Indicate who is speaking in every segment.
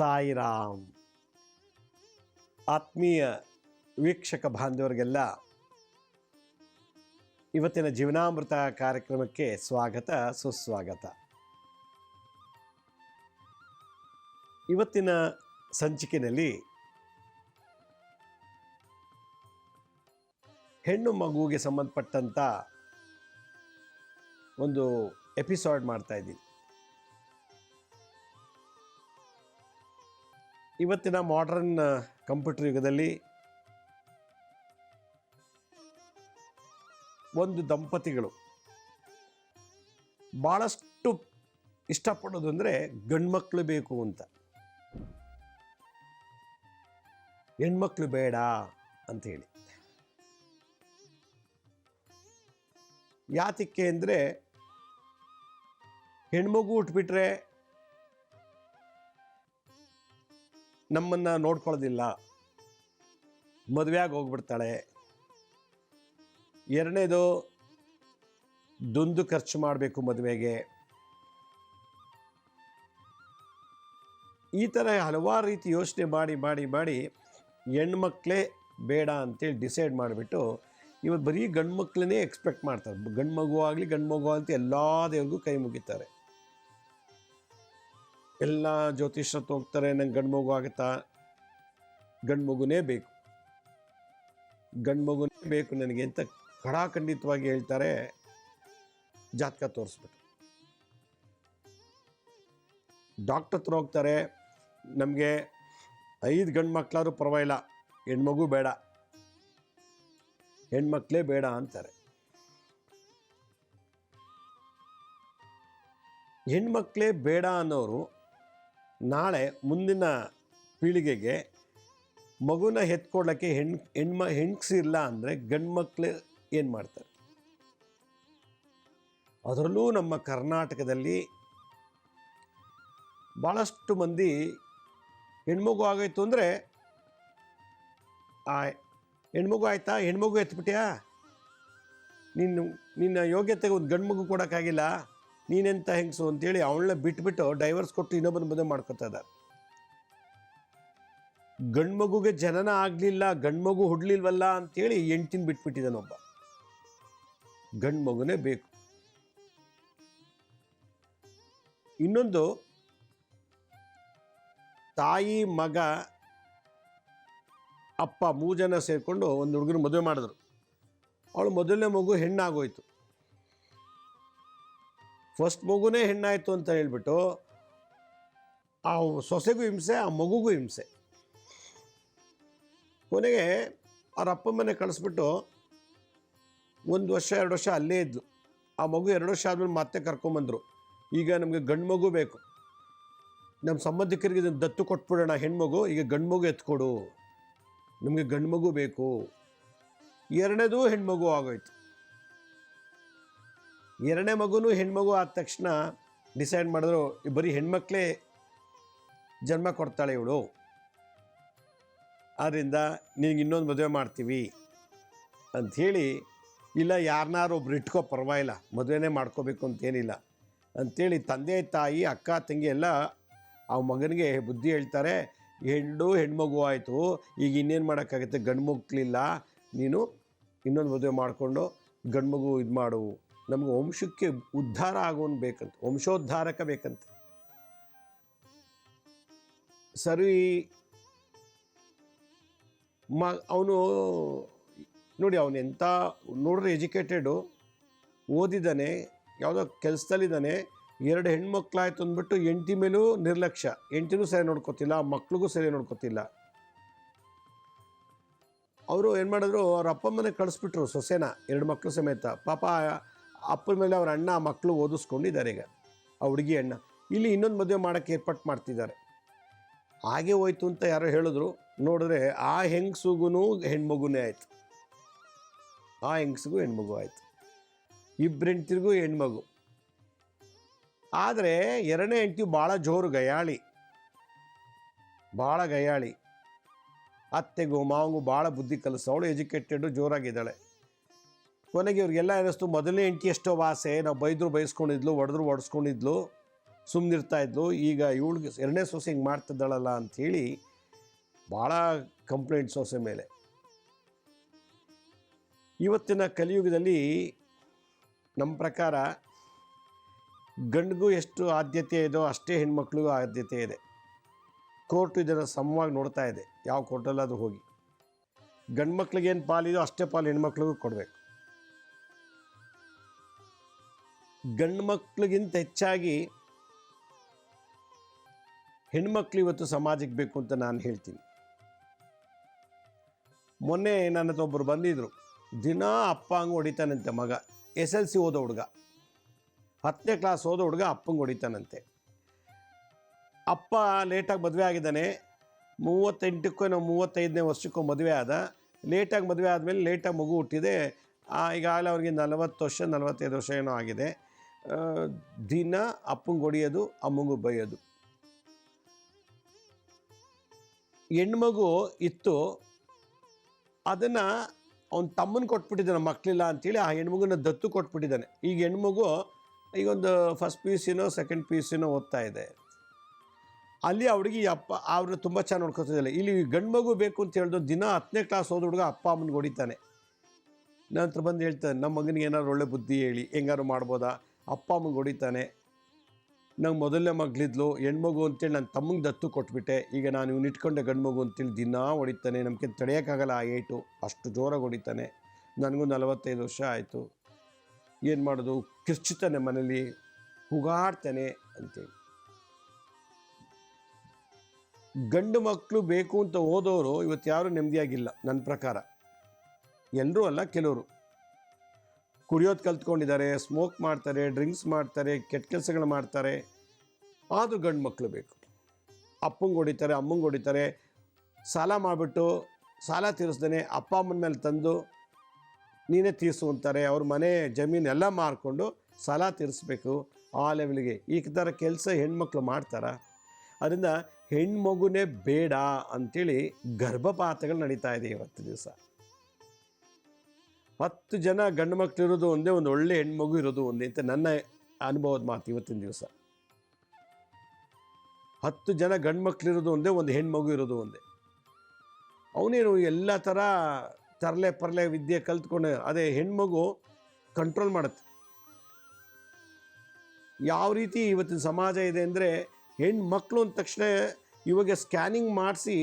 Speaker 1: ಸಾಯಿರಾಮ್. ಆತ್ಮೀಯ ವೀಕ್ಷಕ ಬಾಂಧವರಿಗೆಲ್ಲ ಇವತ್ತಿನ ಜೀವನಾಮೃತ ಕಾರ್ಯಕ್ರಮಕ್ಕೆ ಸ್ವಾಗತ, ಸುಸ್ವಾಗತ. ಇವತ್ತಿನ ಸಂಚಿಕೆಯಲ್ಲಿ ಹೆಣ್ಣು ಮಗುವಿಗೆ ಸಂಬಂಧಪಟ್ಟಂಥ ಒಂದು ಎಪಿಸೋಡ್ ಮಾಡ್ತಾ ಇದ್ದೀನಿ. ಇವತ್ತಿನ ಮಾಡರ್ನ್ ಕಂಪ್ಯೂಟರ್ ಯುಗದಲ್ಲಿ ಒಂದು ದಂಪತಿಗಳು ಭಾಳಷ್ಟು ಇಷ್ಟಪಡೋದು ಅಂದರೆ ಗಂಡ್ಮಕ್ಳು ಬೇಕು ಅಂತ. ಹೆಣ್ಮಕ್ಳು ಬೇಡ ಅಂತ ಹೇಳಿ. ಯಾತಕ್ಕೆ ಅಂದರೆ ಹೆಣ್ಮಗು ಹುಟ್ಬಿಟ್ರೆ ನಮ್ಮನ್ನು ನೋಡ್ಕೊಳ್ಳೋದಿಲ್ಲ. ಮದುವೆಯಾಗಿ ಹೋಗ್ಬಿಡ್ತಾಳೆ. ಎರಡನೇದು, ದುಂದು ಖರ್ಚು ಮಾಡಬೇಕು ಮದುವೆಗೆ. ಈ ಥರ ಹಲವಾರು ರೀತಿ ಯೋಚನೆ ಮಾಡಿ ಮಾಡಿ ಮಾಡಿ ಹೆಣ್ಮಕ್ಳೇ ಬೇಡ ಅಂತೇಳಿ ಡಿಸೈಡ್ ಮಾಡಿಬಿಟ್ಟು ಇವತ್ತು ಬರೀ ಗಂಡು ಮಕ್ಕಳನ್ನೇ ಎಕ್ಸ್ಪೆಕ್ಟ್ ಮಾಡ್ತಾರೆ. ಗಂಡು ಮಗು ಆಗಲಿ ಗಂಡು ಮಗು ಅಂತ ಎಲ್ಲ ದೇವ್ರಿಗೂ ಕೈ ಮುಗಿತಾರೆ. ಎಲ್ಲ ಜ್ಯೋತಿಷ್ಯ ಹೋಗ್ತಾರೆ ನಂಗೆ ಗಂಡು ಮಗು ಆಗುತ್ತಾ? ಗಂಡು ಮಗುನೇ ಬೇಕು. ಗಂಡು ಮಗುನೇ ಬೇಕು ನನಗೆ ಅಂತ ಖಡಾಖಂಡಿತವಾಗಿ ಹೇಳ್ತಾರೆ ಜಾತಕ ತೋರಿಸ್ಬಿಟ್ಟು ಡಾಕ್ಟರ್ ಹತ್ರ ಹೋಗ್ತಾರೆ, ನಮಗೆ ಐದು ಗಂಡು ಮಕ್ಕಳಾದ್ರೂ ಪರವಾಗಿಲ್ಲ ಹೆಣ್ಮಗು ಬೇಡ. ಹೆಣ್ಮಕ್ಳೇ ಬೇಡ ಅಂತಾರೆ. ಹೆಣ್ಮಕ್ಳೇ ಬೇಡ ಅನ್ನೋರು ನಾಳೆ ಮುಂದಿನ ಪೀಳಿಗೆಗೆ ಮಗುನ ಎತ್ಕೊಡ್ಲಿಕ್ಕೆ ಹೆಣ್, ಹೆಣ್ಮ ಹೆಣ್ಸಿಲ್ಲ ಅಂದರೆ ಗಂಡು ಮಕ್ಕಳು ಏನು ಮಾಡ್ತಾರೆ? ಅದರಲ್ಲೂ ನಮ್ಮ ಕರ್ನಾಟಕದಲ್ಲಿ ಭಾಳಷ್ಟು ಮಂದಿ ಹೆಣ್ಮಗು ಆಗೋಯ್ತು ಅಂದರೆ, ಆ ಹೆಣ್ಮಗು ಆಯ್ತಾ? ಹೆಣ್ಮಗು ಎತ್ಬಿಟ್ಯಾ? ನಿನ್ನ ನಿನ್ನ ಯೋಗ್ಯತೆಗೆ ಒಂದು ಗಂಡು ಮಗು ಕೊಡೋಕ್ಕಾಗಿಲ್ಲ? ನೀನೆಂತ ಹೆಂಗಸು ಅಂತೇಳಿ ಅವಳನ್ನ ಬಿಟ್ಬಿಟ್ಟು ಡೈವರ್ಸ್ ಕೊಟ್ಟು ಇನ್ನೊಬ್ಬನ ಮದುವೆ ಮಾಡ್ಕೊತಾ ಇದ್ದಾರೆ. ಗಂಡು ಮಗುಗೆ ಜನನ ಆಗಲಿಲ್ಲ ಗಂಡು ಮಗು ಹುಡ್ಲಿಲ್ವಲ್ಲ ಅಂತೇಳಿ ಎಂಟಿನ ಬಿಟ್ಬಿಟ್ಟಿದ್ದಾನೊಬ್ಬ ಗಂಡು ಮಗುನೇ ಬೇಕು. ಇನ್ನೊಂದು, ತಾಯಿ, ಮಗ, ಅಪ್ಪ ಮೂರು ಜನ ಸೇರಿಕೊಂಡು ಒಂದು ಹುಡುಗನ ಮದುವೆ ಮಾಡಿದ್ರು. ಅವಳು ಮೊದಲನೇ ಮಗು ಹೆಣ್ಣಾಗೋಯ್ತು. ಫಸ್ಟ್ ಮಗುನೇ ಹೆಣ್ಣಾಯಿತು ಅಂತ ಹೇಳಿಬಿಟ್ಟು ಆ ಸೊಸೆಗೂ ಹಿಂಸೆ, ಆ ಮಗುಗೂ ಹಿಂಸೆ. ಕೊನೆಗೆ ಅವ್ರ ಅಪ್ಪ ಮನೆ ಕಳಿಸ್ಬಿಟ್ಟು ಒಂದು ವರ್ಷ, ಎರಡು ವರ್ಷ ಅಲ್ಲೇ ಇದ್ಲು. ಆ ಮಗು ಎರಡು ವರ್ಷ ಆದಮೇಲೆ ಮತ್ತೆ ಕರ್ಕೊಂಬಂದರು. ಈಗ ನಮಗೆ ಗಂಡು ಮಗು ಬೇಕು. ನಮ್ಮ ಸಂಬಂಧಿಕರಿಗೆ ಇದನ್ನು ದತ್ತು ಕೊಟ್ಬಿಡೋಣ ಹೆಣ್ಮಗು ಈಗ ಗಂಡು ಮಗು ಎತ್ಕೊಡು. ನಮಗೆ ಗಂಡು ಮಗು ಬೇಕು. ಎರಡನೇದು ಹೆಣ್ಮಗು ಆಗೋಯ್ತು. ಎರಡನೇ ಮಗುನೂ ಹೆಣ್ಮಗು ಆದ ತಕ್ಷಣ ಡಿಸೈಡ್ ಮಾಡಿದ್ರು ಬರೀ ಹೆಣ್ಮಕ್ಳೇ ಜನ್ಮ ಕೊಡ್ತಾಳೆ ಇವಳು. ಆದ್ದರಿಂದ ನಿನಗೆ ಇನ್ನೊಂದು ಮದುವೆ ಮಾಡ್ತೀವಿ ಅಂಥೇಳಿ ಇಲ್ಲ ಯಾರನ್ನಾರು ಒಬ್ರು ಇಟ್ಕೋ ಪರವಾಗಿಲ್ಲ, ಮದುವೆನೇ ಮಾಡ್ಕೋಬೇಕು ಅಂತೇನಿಲ್ಲ ಅಂಥೇಳಿ ತಂದೆ, ತಾಯಿ, ಅಕ್ಕ, ತಂಗಿ ಎಲ್ಲ ಆ ಮಗನಿಗೆ ಬುದ್ಧಿ ಹೇಳ್ತಾರೆ, ಹೆಣ್ಣು ಹೆಣ್ಮಗು ಆಯಿತು, ಈಗ ಇನ್ನೇನು ಮಾಡೋಕ್ಕಾಗುತ್ತೆ? ಗಂಡು ಮಕ್ಕಳಿಲ್ಲ ನೀನು ಇನ್ನೊಂದು ಮದುವೆ ಮಾಡಿಕೊಂಡು ಗಂಡು ಮಗು ಇದು ಮಾಡು ನಮಗೆ ವಂಶಕ್ಕೆ ಉದ್ಧಾರ ಆಗೋನ್ ಬೇಕಂತ, ವಂಶೋದ್ಧಾರಕ ಬೇಕಂತ. ಸರಿ, ಮ, ಅವನು, ನೋಡಿ ಅವನು ಎಂಥ ನೋಡ್ರಿ ಎಜುಕೇಟೆಡು ಓದಿದ್ದಾನೆ ಯಾವುದೋ ಕೆಲಸದಲ್ಲಿದ್ದಾನೆ ಎರಡು ಹೆಣ್ಮಕ್ಳಾಯ್ತು ಅಂದ್ಬಿಟ್ಟು ಎಂಟಿ ಮೇಲೂ ನಿರ್ಲಕ್ಷ್ಯ, ಎಂಟಿನೂ ಸರಿ ನೋಡ್ಕೋತಿಲ್ಲ, ಮಕ್ಳಿಗೂ ಸರಿ ನೋಡ್ಕೋತಿಲ್ಲ. ಅವರು ಏನು ಮಾಡಿದ್ರು, ಅವ್ರ ಅಪ್ಪ ಮನೆಗೆ ಕಳಿಸ್ಬಿಟ್ರು ಸೊಸೆನ, ಎರಡು ಮಕ್ಕಳು ಸಮೇತ. ಪಾಪ ಅಪ್ಪನ ಮೇಲೆ ಅವ್ರ ಅಣ್ಣ ಮಕ್ಕಳು ಓದಿಸ್ಕೊಂಡಿದ್ದಾರೆ ಈಗ, ಆ ಹುಡುಗಿ ಅಣ್ಣ. ಇಲ್ಲಿ ಇನ್ನೊಂದು ಮದುವೆ ಮಾಡೋಕ್ಕೆ ಏರ್ಪಾಟ್ ಮಾಡ್ತಿದ್ದಾರೆ. ಹಾಗೆ ಹೋಯ್ತು ಅಂತ ಯಾರೋ ಹೇಳಿದ್ರು. ನೋಡಿದ್ರೆ ಆ ಹೆಂಗಸುಗೂ ಹೆಣ್ಮಗುನೇ ಆಯಿತು. ಆ ಹೆಂಗಸಿಗೂ ಹೆಣ್ಮಗು ಆಯಿತು. ಇಬ್ಬರೆಂಟಿಗೂ ಹೆಣ್ಮಗು. ಆದರೆ ಎರಡನೇ ಹೆಂಡತಿ ಭಾಳ ಜೋರು ಗಯಾಳಿ. ಭಾಳ ಗಯಾಳಿ. ಅತ್ತೆಗೂ ಮಾವಂಗೂ ಭಾಳ ಬುದ್ಧಿ ಕಲಿಸು. ಅವಳು ಎಜುಕೇಟೆಡು ಜೋರಾಗಿದ್ದಾಳೆ. ಕೊನೆಗೆ ಇವ್ರಿಗೆಲ್ಲ ಅನ್ನಿಸ್ತು. ಮೊದಲನೇ ಹೆಂಡತಿ ಎಷ್ಟೋ ವಾಸೆ, ನಾವು ಬೈದ್ರು ಬೈಸ್ಕೊಂಡಿದ್ಲು ಹೊಡೆಸ್ಕೊಂಡಿದ್ಲು ಸುಮ್ಮನಿರ್ತಾ ಇದ್ಲು. ಈಗ ಇವಳಿಗೆ ಎರಡನೇ ಸೊಸೆ ಹಿಂಗೆ ಮಾಡ್ತಿದ್ದಾಳಲ್ಲ ಅಂಥೇಳಿ ಭಾಳ ಕಂಪ್ಲೇಂಟ್ ಸೊಸೆ ಮೇಲೆ. ಇವತ್ತಿನ ಕಲಿಯುಗದಲ್ಲಿ ನಮ್ಮ ಪ್ರಕಾರ ಗಂಡಿಗೂ ಎಷ್ಟು ಆದ್ಯತೆ ಇದೋ ಅಷ್ಟೇ ಹೆಣ್ಮಕ್ಳಿಗೂ ಆದ್ಯತೆ ಇದೆ. ಕೋರ್ಟು ಇದನ್ನು ಸಮವಾಗಿ ನೋಡ್ತಾ ಇದೆ. ಯಾವ ಕೋರ್ಟಲ್ಲಾದರೂ ಹೋಗಿ. ಗಂಡು ಮಕ್ಳಿಗೇನು ಪಾಲಿದೋ ಅಷ್ಟೇ ಪಾಲು ಹೆಣ್ಮಕ್ಳಿಗೂ ಕೊಡಬೇಕು. ಗಂಡು ಮಕ್ಳಿಗಿಂತ ಹೆಚ್ಚಾಗಿ ಹೆಣ್ಮಕ್ಳು ಇವತ್ತು ಸಮಾಜಕ್ಕೆ ಬೇಕು ಅಂತ ನಾನು ಹೇಳ್ತೀನಿ. ಮೊನ್ನೆ ನನ್ನ ಒಬ್ಬರು ಬಂದಿದ್ದರು ದಿನ ಅಪ್ಪ ಹಂಗೆ ಹೊಡಿತಾನಂತೆ ಮಗ. ಎಸ್ ಎಲ್ ಸಿ ಓದೋ ಹುಡುಗ. ಹತ್ತನೇ ಕ್ಲಾಸ್ ಓದೋ ಹುಡುಗ ಅಪ್ಪಂಗೆ ಹೊಡಿತಾನಂತೆ. ಅಪ್ಪ ಲೇಟಾಗಿ ಮದುವೆ ಆಗಿದ್ದಾನೆ. ಮೂವತ್ತೆಂಟಕ್ಕೋ ನಾವು ಮೂವತ್ತೈದನೇ ವರ್ಷಕ್ಕೋ ಮದುವೆ ಆದ. ಲೇಟಾಗಿ ಮದುವೆ ಆದಮೇಲೆ ಲೇಟಾಗಿ ಮಗು ಹುಟ್ಟಿದೆ. ಈಗಾಗಲೇ ಅವ್ರಿಗೆ ನಲವತ್ತು ವರ್ಷ, ನಲವತ್ತೈದು ವರ್ಷ ಏನೋ ಆಗಿದೆ. ದಿನ ಅಪ್ಪಂಗೆ ಹೊಡೆಯೋದು, ಅಮ್ಮಂಗೂ ಬೈಯೋದು. ಹೆಣ್ಮಗು ಇತ್ತು, ಅದನ್ನು ಅವನ ತಮ್ಮನ ಕೊಟ್ಬಿಟ್ಟಿದ್ದಾನೆ ಮಕ್ಕಳಿಲ್ಲ ಅಂತೇಳಿ ಆ ಹೆಣ್ಮಗುನ ದತ್ತು ಕೊಟ್ಬಿಟ್ಟಿದ್ದಾನೆ. ಈಗ ಹೆಣ್ಮಗು ಈಗೊಂದು ಫಸ್ಟ್ ಪಿ ಯು ಸಿನೋ ಸೆಕೆಂಡ್ ಪಿ ಯು ಸಿನೋ ಓದ್ತಾ ಇದೆ. ಅಲ್ಲಿ ಹುಡುಗಿ ಅಪ್ಪ, ಅವ್ರನ್ನ ತುಂಬ ಚೆನ್ನಾಗಿ ನೋಡ್ಕೊತಿದ್ದಿಲ್ಲ ಇಲ್ಲಿ ಗಂಡು ಮಗು ಬೇಕು ಅಂತ ಹೇಳಿದ್ರು ದಿನ ಹತ್ತನೇ ಕ್ಲಾಸ್ ಹೋದ ಹುಡುಗ ಅಪ್ಪ ಅಮ್ಮನಿಗೆ ಹೊಡಿತಾನೆ. ನಂತರ ಬಂದು ಹೇಳ್ತಾನೆ ನಮ್ಮ ಮಗನಿಗೆ ಏನಾದ್ರು ಒಳ್ಳೆ ಬುದ್ಧಿ ಹೇಳಿ ಹೆಂಗಾರು ಮಾಡ್ಬೋದಾ? ಅಪ್ಪ ಅಮ್ಮಗೆ ಹೊಡಿತಾನೆ. ನಂಗೆ ಮೊದಲನೇ ಮಗಳಿದ್ಲು, ಹೆಣ್ಮಗು ಅಂತೇಳಿ ನನ್ನ ತಮ್ಮಂಗೆ ದತ್ತು ಕೊಟ್ಬಿಟ್ಟೆ. ಈಗ ನಾನು ಇವ್ನು ಇಟ್ಕೊಂಡೆ ಗಂಡು ಮಗು ಅಂತೇಳಿ ದಿನಾ ಹೊಡಿತಾನೆ ನಮಗೆ ತಡೆಯೋಕ್ಕಾಗಲ್ಲ ಆ ಏಟು. ಅಷ್ಟು ಜೋರಾಗಿ ಹೊಡಿತಾನೆ. ನನಗೂ ನಲವತ್ತೈದು ವರ್ಷ ಆಯಿತು. ಏನು ಮಾಡೋದು? ಕಿರ್ಚುತ್ತಾನೆ ಮನೇಲಿ, ಹುಗಾಡ್ತಾನೆ ಅಂತೇಳಿ. ಗಂಡು ಮಕ್ಕಳು ಬೇಕು ಅಂತ ಓದೋರು ಇವತ್ತು ಯಾರೂ ನೆಮ್ಮದಿಯಾಗಿಲ್ಲ ನನ್ನ ಪ್ರಕಾರ. ಎಲ್ಲರೂ ಅಲ್ಲ, ಕೆಲವರು. ಕುಡಿಯೋದು ಕಲ್ತ್ಕೊಂಡಿದ್ದಾರೆ ಸ್ಮೋಕ್ ಮಾಡ್ತಾರೆ ಡ್ರಿಂಕ್ಸ್ ಮಾಡ್ತಾರೆ, ಕೆಟ್ಟ ಕೆಲಸಗಳು ಮಾಡ್ತಾರೆ. ಆದರೂ ಗಂಡು ಮಕ್ಕಳು ಬೇಕು. ಅಪ್ಪಂಗೆ ಹೊಡಿತಾರೆ, ಅಮ್ಮಂಗೆ ಹೊಡಿತಾರೆ. ಸಾಲ ಮಾಡಿಬಿಟ್ಟು ಸಾಲ ತೀರಿಸ್ದೇ ಅಪ್ಪ ಅಮ್ಮನ ಮೇಲೆ ತಂದು ನೀನೇ ತೀರಿಸು ಅಂತಾರೆ. ಅವ್ರ ಮನೆ ಜಮೀನೆಲ್ಲ ಮಾರ್ಕೊಂಡು ಸಾಲ ತೀರಿಸ್ಬೇಕು. ಆ ಲೆವೆಲ್ಗೆ ಈ ಥರ ಕೆಲಸ ಹೆಣ್ಮಕ್ಳು ಮಾಡ್ತಾರ. ಅದರಿಂದ ಹೆಣ್ಮಗುನೇ ಬೇಡ ಅಂಥೇಳಿ ಗರ್ಭಪಾತಗಳು ನಡೀತಾ ಇದೆ ಇವತ್ತು ದಿವಸ. ಹತ್ತು ಜನ ಗಂಡು ಮಕ್ಕಳು ಇರೋದು ಒಂದೇ, ಒಂದು ಒಳ್ಳೆ ಹೆಣ್ಮಗು ಇರೋದು ಒಂದೇ ಅಂತ ನನ್ನ ಅನುಭವದ ಮಾತು ಇವತ್ತಿನ ದಿವಸ. ಹತ್ತು ಜನ ಗಂಡು ಇರೋದು ಒಂದೇ, ಒಂದು ಹೆಣ್ಮಗು ಇರೋದು ಒಂದೇ. ಅವನೇನು ಎಲ್ಲ ಥರ ತರಲೆ ಪರಲೆ ವಿದ್ಯೆ ಕಲ್ತ್ಕೊಂಡು, ಅದೇ ಹೆಣ್ಮಗು ಕಂಟ್ರೋಲ್ ಮಾಡುತ್ತೆ. ಯಾವ ರೀತಿ ಇವತ್ತಿನ ಸಮಾಜ ಇದೆ ಅಂದರೆ, ಹೆಣ್ಮಕ್ಳು ಅಂದ ತಕ್ಷಣ ಇವಾಗ ಸ್ಕ್ಯಾನಿಂಗ್ ಮಾಡಿಸಿ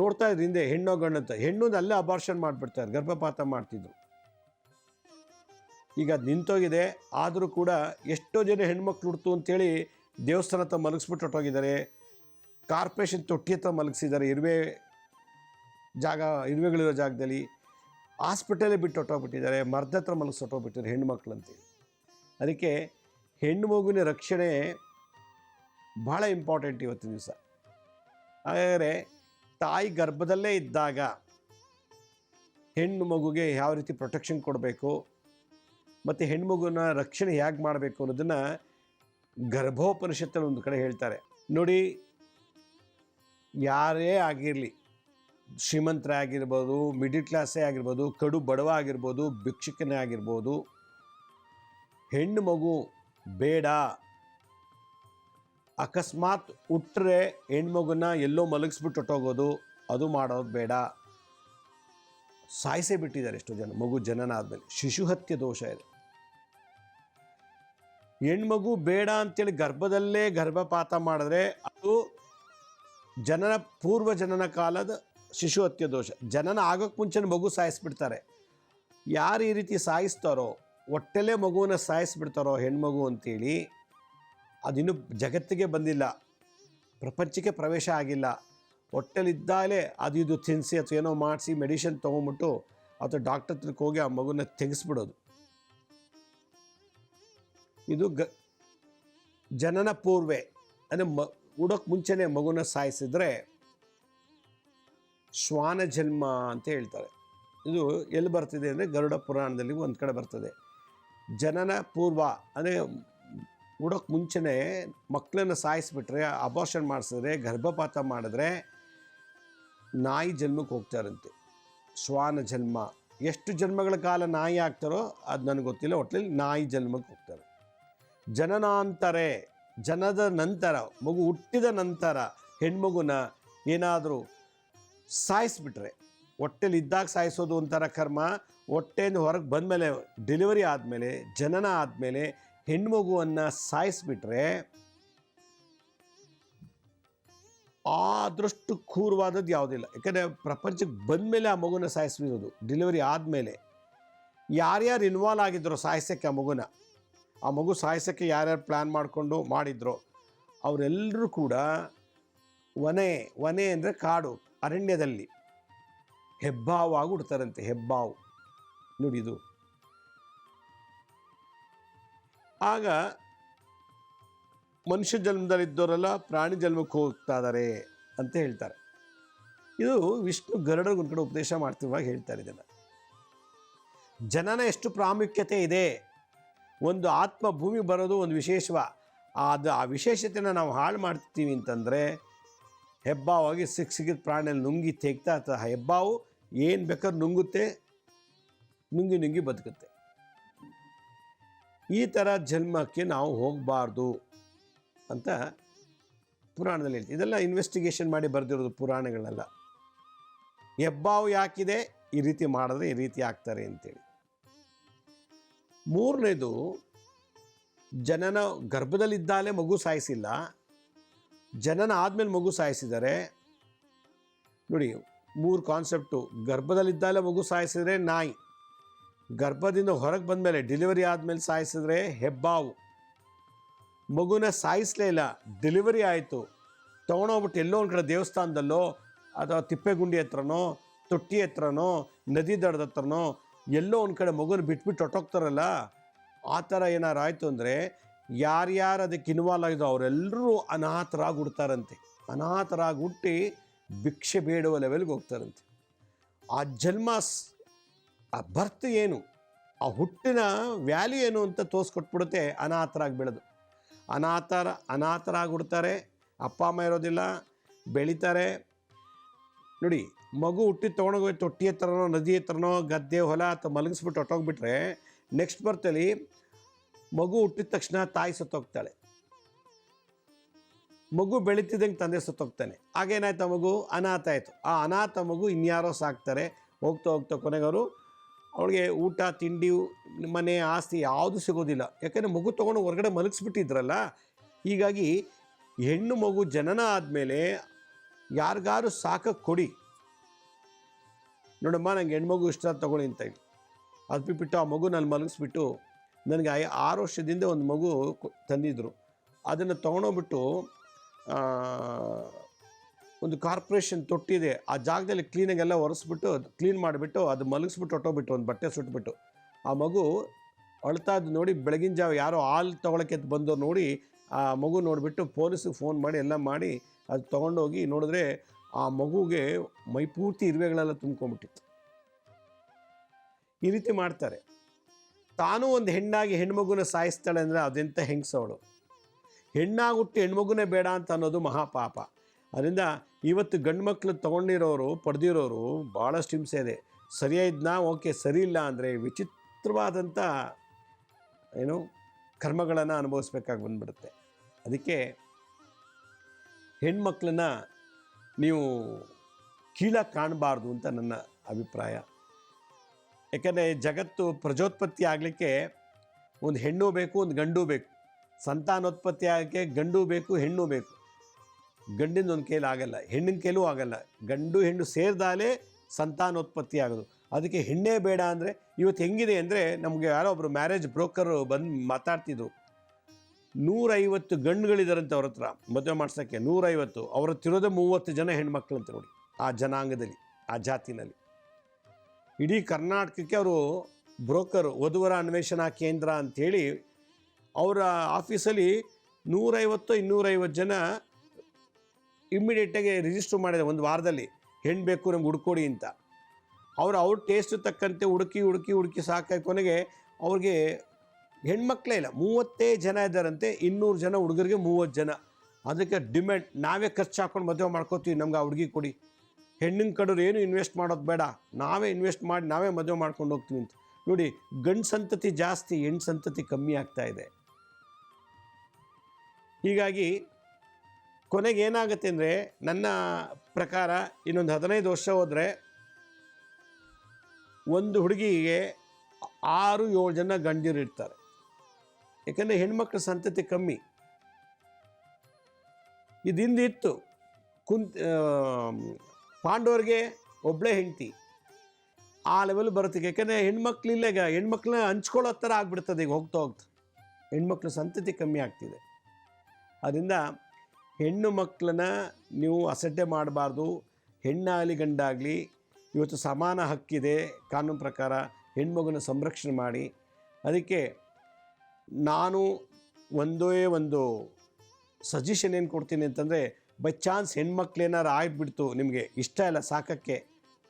Speaker 1: ನೋಡ್ತಾ ಇದ್ರು ಹಿಂದೆ ಹೆಣ್ಣೋ ಗಂಡಂತ ಅಂತ. ಹೆಣ್ಣು ಅಲ್ಲೇ ಅಬಾರ್ಷನ್ ಮಾಡಿಬಿಡ್ತಾರೆ, ಗರ್ಭಪಾತ ಮಾಡ್ತಿದ್ರು ಈಗ ಅದು ನಿಂತೋಗಿದೆ, ಆದರೂ ಕೂಡ ಎಷ್ಟೋ ಜನ ಹೆಣ್ಮಕ್ಳು ಹುಡ್ತು ಅಂತೇಳಿ ದೇವಸ್ಥಾನ ಹತ್ರ ಮಲಗಿಸ್ಬಿಟ್ಟು ಹೊಟ್ಟೋಗಿದ್ದಾರೆ ಕಾರ್ಪೊರೇಷನ್ ತೊಟ್ಟಿ ಹತ್ರ ಮಲಗಿಸಿದ್ದಾರೆ, ಇರುವೆ ಜಾಗ, ಇರುವೆಗಳಿರೋ ಜಾಗದಲ್ಲಿ. ಹಾಸ್ಪಿಟಲೇ ಬಿಟ್ಟು ಹೊಟ್ಟೋಗ್ಬಿಟ್ಟಿದ್ದಾರೆ ಮರ್ದ ಹತ್ರ ಮಲಗಿಸಿ ಹೊಟ್ಟೋಗ್ಬಿಟ್ಟಿದ್ದಾರೆ ಅಂತೇಳಿ ಅದಕ್ಕೆ ಹೆಣ್ಣು ಮಗುವಿನ ರಕ್ಷಣೆ ಭಾಳ ಇಂಪಾರ್ಟೆಂಟ್ ಇವತ್ತಿನ ದಿವಸ. ಹಾಗಾದರೆ ತಾಯಿ ಗರ್ಭದಲ್ಲೇ ಇದ್ದಾಗ ಹೆಣ್ಣು ಮಗುಗೆ ಯಾವ ರೀತಿ ಪ್ರೊಟೆಕ್ಷನ್ ಕೊಡಬೇಕು, ಮತ್ತು ಹೆಣ್ಮಗುನ ರಕ್ಷಣೆ ಹೇಗೆ ಮಾಡಬೇಕು ಅನ್ನೋದನ್ನು ಗರ್ಭೋಪನಿಷತ್ತಲ್ಲಿ ಒಂದು ಕಡೆ ಹೇಳ್ತಾರೆ. ನೋಡಿ, ಯಾರೇ ಆಗಿರಲಿ, ಶ್ರೀಮಂತರೇ ಆಗಿರ್ಬೋದು ಮಿಡಿಲ್ ಕ್ಲಾಸೇ ಆಗಿರ್ಬೋದು, ಕಡು ಬಡವ ಆಗಿರ್ಬೋದು, ಭಿಕ್ಷಕನೇ ಆಗಿರ್ಬೋದು, ಹೆಣ್ಣು ಮಗು ಬೇಡ ಅಕಸ್ಮಾತ್ ಹುಟ್ಟರೆ ಹೆಣ್ಮಗುನ ಎಲ್ಲೋ ಮಲಗಿಸ್ಬಿಟ್ಟು ಹೊಟ್ಟೋಗೋದು ಅದು ಮಾಡೋದು ಬೇಡ. ಸಾಯಿಸೇ ಬಿಟ್ಟಿದ್ದಾರೆ ಎಷ್ಟೋ ಜನ, ಮಗು ಜನನ ಆದಮೇಲೆ ಶಿಶು ಹತ್ಯೆ ದೋಷ ಇದೆ. ಹೆಣ್ಮಗು ಬೇಡ ಅಂತೇಳಿ ಗರ್ಭದಲ್ಲೇ ಗರ್ಭಪಾತ ಮಾಡಿದ್ರೆ ಅದು ಜನನ, ಪೂರ್ವ ಜನನ ಕಾಲದ ಶಿಶು ಹತ್ಯೆ ದೋಷ. ಜನನ ಆಗೋಕ್ಕೆ ಮುಂಚೆ ಮಗು ಸಾಯಿಸ್ಬಿಡ್ತಾರೆ. ಯಾರು ಈ ರೀತಿ ಸಾಯಿಸ್ತಾರೋ ಒಟ್ಟಲೇ ಮಗುವನ್ನು ಸಾಯಿಸ್ಬಿಡ್ತಾರೋ ಹೆಣ್ಮಗು ಅಂತೇಳಿ ಅದಿನ್ನೂ ಜಗತ್ತಿಗೆ ಬಂದಿಲ್ಲ. ಪ್ರಪಂಚಕ್ಕೆ ಪ್ರವೇಶ ಆಗಿಲ್ಲ. ಹೊಟ್ಟೆಲಿದ್ದಾಗಲೇ ಅದು ಇದು ತಿನ್ನಿಸಿ ಅಥವಾ ಏನೋ ಮಾಡಿಸಿ ಮೆಡಿಷನ್ ತೊಗೊಂಬಿಟ್ಟು ಅಥವಾ ಡಾಕ್ಟರ್ ಹತ್ರಕ್ಕೆ ಹೋಗಿ ಆ ಮಗುನ ತೆಗೆಸ್ಬಿಡೋದು. ಇದು ಗ ಜನನ ಪೂರ್ವೆ, ಅಂದರೆ ಮ ಉಡೋಕ್ಕೆ ಮುಂಚೆನೇ ಮಗುನ ಸಾಯಿಸಿದ್ರೆ ಶ್ವಾನ ಜನ್ಮ ಅಂತ ಹೇಳ್ತಾರೆ. ಇದು ಎಲ್ಲಿ ಬರ್ತಿದೆ ಅಂದರೆ ಗರುಡ ಪುರಾಣದಲ್ಲಿ ಒಂದು ಕಡೆ ಬರ್ತದೆ. ಜನನ ಪೂರ್ವ, ಅಂದರೆ ಉಡೋಕ್ಕೆ ಮುಂಚೆನೇ ಮಕ್ಕಳನ್ನು ಸಾಯಿಸ್ಬಿಟ್ರೆ ಅಬಾರ್ಷನ್ ಮಾಡಿಸಿದ್ರೆ, ಗರ್ಭಪಾತ ಮಾಡಿದ್ರೆ ನಾಯಿ ಜನ್ಮಕ್ಕೆ ಹೋಗ್ತಾರಂತೆ ಶ್ವಾನ ಜನ್ಮ. ಎಷ್ಟು ಜನ್ಮಗಳ ಕಾಲ ನಾಯಿ ಆಗ್ತಾರೋ ಅದು ನನಗೆ ಗೊತ್ತಿಲ್ಲ. ಒಟ್ಟಲ್ಲಿ ನಾಯಿ ಜನ್ಮಕ್ಕೆ ಹೋಗ್ತಾರೆ ಜನನಾಂತರೆ, ಜನದ ನಂತರ, ಮಗು ಹುಟ್ಟಿದ ನಂತರ ಹೆಣ್ಮಗುನ ಏನಾದರೂ ಸಾಯಿಸ್ಬಿಟ್ರೆ, ಹೊಟ್ಟೆಲಿ ಇದ್ದಾಗ ಸಾಯಿಸೋದು ಒಂಥರ ಕರ್ಮ, ಹೊಟ್ಟೆಯಿಂದ ಹೊರಗೆ ಬಂದಮೇಲೆ ಡೆಲಿವರಿ ಆದಮೇಲೆ, ಜನನ ಆದಮೇಲೆ ಹೆಣ್ಮಗುವನ್ನು ಸಾಯಿಸ್ಬಿಟ್ರೆ ಆದಷ್ಟು ಕ್ರೂರವಾದದ್ದು ಯಾವುದಿಲ್ಲ. ಯಾಕಂದರೆ ಪ್ರಪಂಚಕ್ಕೆ ಬಂದಮೇಲೆ ಆ ಮಗುನ ಸಾಯಿಸ್ಬಿಡೋದು ಡೆಲಿವರಿ ಆದಮೇಲೆ. ಯಾರ್ಯಾರು ಇನ್ವಾಲ್ವ್ ಆಗಿದ್ರು ಸಾಯಿಸೋಕ್ಕೆ ಆ ಮಗುನ. ಆ ಮಗು ಸಾಯಿಸೋಕ್ಕೆ ಯಾರ್ಯಾರು ಪ್ಲ್ಯಾನ್ ಮಾಡಿಕೊಂಡು ಮಾಡಿದ್ರು ಅವರೆಲ್ಲರೂ ಕೂಡ ಒನೆ ಒನೆ ಅಂದರೆ ಕಾಡು, ಅರಣ್ಯದಲ್ಲಿ. ಹೆಬ್ಬಾವಾಗಿ ಹುಡ್ತಾರಂತೆ ಹೆಬ್ಬಾವು. ನೋಡಿ ಆಗ ಮನುಷ್ಯ ಜನ್ಮದಲ್ಲಿದ್ದವರೆಲ್ಲ ಪ್ರಾಣಿ ಜನ್ಮಕ್ಕೆ ಹೋಗ್ತಾ ಇದ್ದಾರೆ ಅಂತ ಹೇಳ್ತಾರೆ. ಇದು ವಿಷ್ಣು ಗರುಡ ಒಂದು ಉಪದೇಶ ಮಾಡ್ತಿರುವಾಗ ಹೇಳ್ತಾರೆ ಇದನ್ನು. ಜನನ ಎಷ್ಟು ಪ್ರಾಮುಖ್ಯತೆ ಇದೆ. ಒಂದು ಆತ್ಮ ಭೂಮಿ ಬರೋದು ಒಂದು ವಿಶೇಷವ. ಅದು ಆ ವಿಶೇಷತೆನ ನಾವು ಹಾಳು ಮಾಡ್ತೀವಿ ಅಂತಂದರೆ ಹೆಬ್ಬಾವಾಗಿ ಸಿಕ್ ಸಿಕ್ಕಿದ ಪ್ರಾಣಿಯಲ್ಲಿ ನುಂಗಿ ತೆಗ್ತಾ ಇರ್ತದೆ. ಹೆಬ್ಬಾವು ಏನು ಬೇಕಾದ್ರೂ ನುಂಗುತ್ತೆ, ನುಂಗಿ ನುಂಗಿ ಬದುಕುತ್ತೆ. ಈ ಥರ ಜನ್ಮಕ್ಕೆ ನಾವು ಹೋಗಬಾರ್ದು ಅಂತ ಪುರಾಣದಲ್ಲಿ ಹೇಳ್ತೀವಿ. ಇದೆಲ್ಲ ಇನ್ವೆಸ್ಟಿಗೇಷನ್ ಮಾಡಿ ಬರೆದಿರೋದು ಪುರಾಣಗಳೆಲ್ಲ. ಹೆಬ್ಬಾವು ಯಾಕಿದೆ? ಈ ರೀತಿ ಮಾಡಿದ್ರೆ ಈ ರೀತಿ ಆಗ್ತಾರೆ ಅಂತೇಳಿ. ಮೂರನೇದು, ಜನನ ಗರ್ಭದಲ್ಲಿದ್ದಾಲೆ ಮಗು ಸಾಯಿಸಿಲ್ಲ. ಜನನ ಆದಮೇಲೆ ಮಗು ಸಾಯಿಸಿದರೆ, ನೋಡಿ ಮೂರು ಕಾನ್ಸೆಪ್ಟು ಗರ್ಭದಲ್ಲಿದ್ದಾಲೆ ಮಗು ಸಾಯಿಸಿದರೆ ನಾಯಿ. ಗರ್ಭದಿಂದ ಹೊರಗೆ ಬಂದಮೇಲೆ ಡೆಲಿವರಿ ಆದಮೇಲೆ ಸಾಯಿಸಿದ್ರೆ ಹೆಬ್ಬಾವು. ಮಗುನ ಸಾಯಿಸಲೇ ಇಲ್ಲ, ಡೆಲಿವರಿ ಆಯಿತು. ತೊಗೊಂಡೋಗ್ಬಿಟ್ಟು ಎಲ್ಲೋ ಒಂದು ಕಡೆ ದೇವಸ್ಥಾನದಲ್ಲೋ ಅಥವಾ ತಿಪ್ಪೆಗುಂಡಿ ಹತ್ರನೋ, ತೊಟ್ಟಿ ಹತ್ರನೋ, ನದಿ ದಡದ ಹತ್ರನೋ, ಎಲ್ಲೋ ಒಂದು ಕಡೆ ಮಗುನ ಬಿಟ್ಬಿಟ್ಟು ಹೊಟ್ಟೋಗ್ತಾರಲ್ಲ ಆ ಥರ ಏನಾರು ಆಯಿತು ಅಂದರೆ ಯಾರ್ಯಾರು ಅದಕ್ಕೆ ಇನ್ವಾಲ್ವ್ ಆಗಿದೋ ಅವರೆಲ್ಲರೂ ಅನಾಥರಾಗಿ ಹುಡ್ತಾರಂತೆ ಅನಾಥರಾಗಿ ಹುಟ್ಟಿ ಭಿಕ್ಷೆ ಬೇಡುವ ಲೆವೆಲ್ಗೆ ಹೋಗ್ತಾರಂತೆ. ಆ ಜನ್ಮ ಆ ಬರ್ತ್ ಏನು? ಆ ಹುಟ್ಟಿನ ವ್ಯಾಲ್ಯೂ ಏನು ಅಂತ ತೋರಿಸ್ಕೊಟ್ಬಿಡುತ್ತೆ, ಅನಾಥರಾಗಿ ಬೆಳೆದು. ಅನಾಥರ, ಅನಾಥರಾಗ್ಬಿಡ್ತಾರೆ, ಅಪ್ಪ ಅಮ್ಮ ಇರೋದಿಲ್ಲ, ಬೆಳೀತಾರೆ. ನೋಡಿ, ಮಗು ಹುಟ್ಟಿ ತೊಗೊಂಡೋಗಿ ತೊಟ್ಟಿ ಹತ್ರನೋ ನದಿ ಹತ್ರನೋ ಗದ್ದೆ, ಹೊಲ ಅಥವಾ ಮಲಗಿಸ್ಬಿಟ್ಟು ಹೊಟ್ಟೋಗ್ಬಿಟ್ರೆ ನೆಕ್ಸ್ಟ್ ಬರ್ತಲ್ಲಿ ಮಗು ಹುಟ್ಟಿದ ತಕ್ಷಣ ತಾಯಿ ಸತ್ತೋಗ್ತಾಳೆ. ಮಗು ಬೆಳೀತಿದ್ದಂಗೆ ತಂದೆ ಸತ್ತೋಗ್ತಾನೆ. ಆಗೇನಾಯ್ತು ಆ ಮಗು? ಅನಾಥ ಆಯಿತು. ಆ ಅನಾಥ ಮಗು ಇನ್ಯಾರೋ ಸಾಕ್ತಾರೆ. ಹೋಗ್ತಾ ಹೋಗ್ತಾ ಕೊನೆಗವರು ಅವಳಿಗೆ ಊಟ, ತಿಂಡಿ, ಮನೆ, ಆಸ್ತಿ ಯಾವುದು ಸಿಗೋದಿಲ್ಲ. ಯಾಕೆಂದರೆ ಮಗು ತೊಗೊಂಡು ಹೊರಗಡೆ ಮಲಗಿಸ್ಬಿಟ್ಟಿದ್ರಲ್ಲ, ಹೀಗಾಗಿ ಹೆಣ್ಣು ಮಗು ಜನನ ಆದಮೇಲೆ ಯಾರಿಗಾರು ಸಾಕಕ್ಕೆ ಕೊಡಿ. ನೋಡಮ್ಮ, ನಂಗೆ ಹೆಣ್ಮಗು ಇಷ್ಟ, ತೊಗೊಳ್ಳಿ ಅಂತ ಹೇಳಿ. ಅದು ಬಿಟ್ಬಿಟ್ಟು ಆ ಮಗು ನಾನು ಮಲಗಿಸ್ಬಿಟ್ಟು ನನಗೆ ಆರು ವರ್ಷದಿಂದ ಒಂದು ಮಗು ತಂದಿದ್ದರು ಅದನ್ನು ತೊಗೊಂಡೋಗ್ಬಿಟ್ಟು ಒಂದು ಕಾರ್ಪೊರೇಷನ್ ತೊಟ್ಟಿದೆ, ಆ ಜಾಗದಲ್ಲಿ ಕ್ಲೀನಾಗೆಲ್ಲ ಒರೆಸ್ಬಿಟ್ಟು ಕ್ಲೀನ್ ಮಾಡಿಬಿಟ್ಟು, ಅದು ಮಲಗಿಸ್ಬಿಟ್ಟು ಹೊಟ್ಟೋಗ್ಬಿಟ್ಟು ಒಂದು ಬಟ್ಟೆ ಸುಟ್ಬಿಟ್ಟು. ಆ ಮಗು ಅಳ್ತಾ ನೋಡಿ, ಬೆಳಗಿನ ಜಾವ ಯಾರೋ ಹಾಲು ತೊಗೊಳಕ್ಕೆ ಬಂದವ್ರು ನೋಡಿ, ಆ ಮಗು ನೋಡಿಬಿಟ್ಟು ಪೊಲೀಸಿಗೆ ಫೋನ್ ಮಾಡಿ, ಎಲ್ಲ ಮಾಡಿ, ಅದು ತೊಗೊಂಡೋಗಿ ನೋಡಿದ್ರೆ ಆ ಮಗುಗೆ ಮೈಪೂರ್ತಿ ಇರುವೆಗಳೆಲ್ಲ ತುಂಬ್ಕೊಂಡ್ಬಿಟ್ಟಿತ್ತು. ಈ ರೀತಿ ಮಾಡ್ತಾರೆ. ತಾನೂ ಒಂದು ಹೆಣ್ಣಾಗಿ ಹೆಣ್ಮಗುನ ಸಾಯಿಸ್ತಾಳೆ ಅಂದರೆ ಅದೆಂಥ ಹೆಂಗಸವಳು ಹೆಣ್ಣಾಗುಟ್ಟು ಹೆಣ್ಮಗುನೇ ಬೇಡ ಅಂತ ಅನ್ನೋದು ಮಹಾಪಾಪ. ಅದರಿಂದ ಇವತ್ತು ಗಂಡು ಮಕ್ಕಳು ತೊಗೊಂಡಿರೋರು, ಪಡೆದಿರೋರು ಭಾಳಷ್ಟು ಹಿಂಸೆ ಇದೆ. ಸರಿಯಾಯಿದ್ನಾ ಓಕೆ, ಸರಿ ಇಲ್ಲ ಅಂದರೆ ವಿಚಿತ್ರವಾದಂಥ ಏನು ಕರ್ಮಗಳನ್ನು ಅನುಭವಿಸ್ಬೇಕಾಗಿ ಬಂದ್ಬಿಡುತ್ತೆ. ಅದಕ್ಕೆ ಹೆಣ್ಮಕ್ಳನ್ನ ನೀವು ಕೀಳಾಗಿ ಕಾಣಬಾರ್ದು ಅಂತ ನನ್ನ ಅಭಿಪ್ರಾಯ. ಯಾಕಂದರೆ ಜಗತ್ತು ಪ್ರಜೋತ್ಪತ್ತಿ ಆಗಲಿಕ್ಕೆ ಒಂದು ಹೆಣ್ಣು ಬೇಕು, ಒಂದು ಗಂಡು ಬೇಕು. ಸಂತಾನೋತ್ಪತ್ತಿ ಆಗಲಿಕ್ಕೆ ಗಂಡು ಬೇಕು, ಹೆಣ್ಣು ಬೇಕು. ಗಂಡಿನ ಒಂದು ಕೈಲಿ ಆಗಲ್ಲ, ಹೆಣ್ಣಿನ ಕೈಲೂ ಆಗಲ್ಲ. ಗಂಡು ಹೆಣ್ಣು ಸೇರಿದಾಲೇ ಸಂತಾನೋತ್ಪತ್ತಿ ಆಗೋದು. ಅದಕ್ಕೆ ಹೆಣ್ಣೇ ಬೇಡ ಅಂದರೆ ಇವತ್ತು ಹೆಂಗಿದೆ ಅಂದರೆ ನಮಗೆ ಯಾರೋ ಒಬ್ಬರು ಮ್ಯಾರೇಜ್ ಬ್ರೋಕರು ಬಂದು ಮಾತಾಡ್ತಿದ್ರು. ನೂರೈವತ್ತು ಗಂಡುಗಳಿದಾರಂತೆ ಅವ್ರ ಹತ್ರ, ಮದುವೆ ಮಾಡ್ಸೋಕ್ಕೆ ನೂರೈವತ್ತು. ಅವ್ರ ಹತ್ರ ಇರೋದೇ ಮೂವತ್ತು ಜನ ಹೆಣ್ಮಕ್ಳು ಅಂತ ನೋಡಿ, ಆ ಜನಾಂಗದಲ್ಲಿ, ಆ ಜಾತಿನಲ್ಲಿ. ಇಡೀ ಕರ್ನಾಟಕಕ್ಕೆ ಅವರು ಬ್ರೋಕರ್, ವಧುವರ ಅನ್ವೇಷಣಾ ಕೇಂದ್ರ ಅಂಥೇಳಿ ಅವರ ಆಫೀಸಲ್ಲಿ ನೂರೈವತ್ತು ಇನ್ನೂರೈವತ್ತು ಜನ ಇಮ್ಮಿಡಿಯೇಟಾಗಿ ರಿಜಿಸ್ಟರ್ ಮಾಡಿದೆ ಒಂದು ವಾರದಲ್ಲಿ. ಹೆಣ್ಣು ಬೇಕು ನಮ್ಗೆ ಹುಡ್ಕೊಡಿ ಅಂತ. ಅವರು, ಅವ್ರ ಟೇಸ್ಟ್ ತಕ್ಕಂತೆ ಹುಡುಕಿ ಹುಡುಕಿ ಹುಡುಕಿ ಸಾಕಾಗಿ ಕೊನೆಗೆ ಅವ್ರಿಗೆ ಹೆಣ್ಮಕ್ಳೇ ಇಲ್ಲ, ಮೂವತ್ತೇ ಜನ ಇದ್ದಾರಂತೆ, ಇನ್ನೂರು ಜನ ಹುಡುಗರಿಗೆ ಮೂವತ್ತು ಜನ. ಅದಕ್ಕೆ ಡಿಮ್ಯಾಂಡ್ ನಾವೇ ಖರ್ಚು ಹಾಕೊಂಡು ಮದುವೆ ಮಾಡ್ಕೋತೀವಿ, ನಮ್ಗೆ ಆ ಹುಡುಗಿ ಕೊಡಿ. ಹೆಣ್ಣಿನ ಕಡೋರು ಏನು ಇನ್ವೆಸ್ಟ್ ಮಾಡೋದು ಬೇಡ, ನಾವೇ ಇನ್ವೆಸ್ಟ್ ಮಾಡಿ, ನಾವೇ ಮದುವೆ ಮಾಡ್ಕೊಂಡು ಹೋಗ್ತೀವಿ ಅಂತ. ನೋಡಿ, ಗಂಡು ಸಂತತಿ ಜಾಸ್ತಿ ಹೆಣ್ಣು ಸಂತತಿ ಕಮ್ಮಿ ಆಗ್ತಾ ಇದೆ. ಹೀಗಾಗಿ ಕೊನೆಗೆ ಏನಾಗುತ್ತೆ ಅಂದರೆ ನನ್ನ ಪ್ರಕಾರ ಇನ್ನೊಂದು ಹದಿನೈದು ವರ್ಷ ಹೋದರೆ ಒಂದು ಹುಡುಗಿಗೆ ಆರು ಏಳು ಜನ ಗಂಡಿರು ಇರ್ತಾರೆ. ಯಾಕಂದರೆ ಹೆಣ್ಮಕ್ಳ ಸಂತತಿ ಕಮ್ಮಿ. ಇದಿಂದ ಇತ್ತು ಕುಂತ್ ಪಾಂಡವರಿಗೆ ಒಬ್ಬಳೇ ಹೆಂಡತಿ. ಆ ಲೆವೆಲ್ ಬರುತ್ತೆ ಯಾಕಂದರೆ ಹೆಣ್ಮಕ್ಳಿಲ್ಲ ಈಗ. ಹೆಣ್ಮಕ್ಳನ್ನ ಹಂಚ್ಕೊಳ್ಳೋ ಥರ ಆಗ್ಬಿಡ್ತದೆ ಈಗ ಹೋಗ್ತಾ ಹೋಗ್ತಾ. ಹೆಣ್ಮಕ್ಳ ಸಂತತಿ ಕಮ್ಮಿ ಆಗ್ತಿದೆ. ಅದರಿಂದ ಹೆಣ್ಣು ಮಕ್ಕಳನ್ನ ನೀವು ಅಸಡ್ಡೆ ಮಾಡಬಾರ್ದು. ಹೆಣ್ಣಾಗಲಿ ಗಂಡಾಗಲಿ, ಇವತ್ತು ಸಮಾನ ಹಕ್ಕಿದೆ, ಕಾನೂನು ಪ್ರಕಾರ ಹೆಣ್ಮಗುನ ಸಂರಕ್ಷಣೆ ಮಾಡಿ. ಅದಕ್ಕೆ ನಾನು ಒಂದೇ ಒಂದು ಸಜೆಷನ್ ಏನು ಕೊಡ್ತೀನಿ ಅಂತಂದರೆ ಬೈ ಚಾನ್ಸ್ ಹೆಣ್ಮಕ್ಳೇನಾರು ಆಗಿಬಿಡ್ತು ನಿಮಗೆ, ಇಷ್ಟ ಇಲ್ಲ, ಸಾಕಕ್ಕೆ